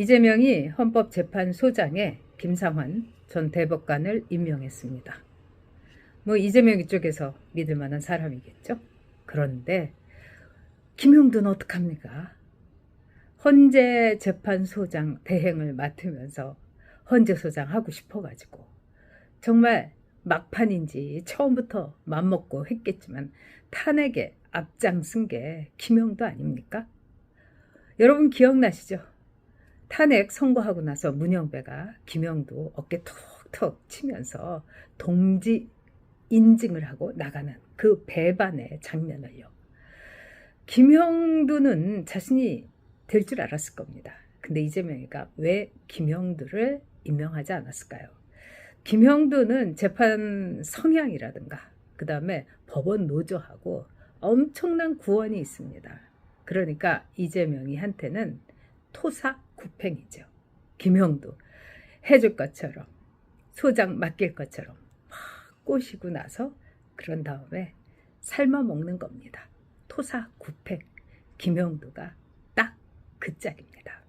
이재명이 헌법재판소장에 김상환 전 대법관을 임명했습니다. 뭐 이재명 이쪽에서 믿을 만한 사람이겠죠. 그런데 김용두는 어떡합니까? 헌재 재판소장 대행을 맡으면서 헌재 소장 하고 싶어가지고 정말 막판인지 처음부터 맘먹고 했겠지만 탄핵에 앞장쓴 게 김용도 아닙니까? 여러분 기억나시죠? 탄핵 선고하고 나서 문영배가 김영도 어깨 툭툭 치면서 동지 인증을 하고 나가는 그 배반의 장면을요. 김영두는 자신이 될 줄 알았을 겁니다. 근데 이재명이가 왜 김영두를 임명하지 않았을까요? 김영두는 재판 성향이라든가 그 다음에 법원 노조하고 엄청난 구원이 있습니다. 그러니까 이재명이 한테는 토사 구팽이죠. 김영두 해줄 것처럼 소장 맡길 것처럼 막 꼬시고 나서 그런 다음에 삶아 먹는 겁니다. 토사 구팽 김영두가 딱 그 짝입니다.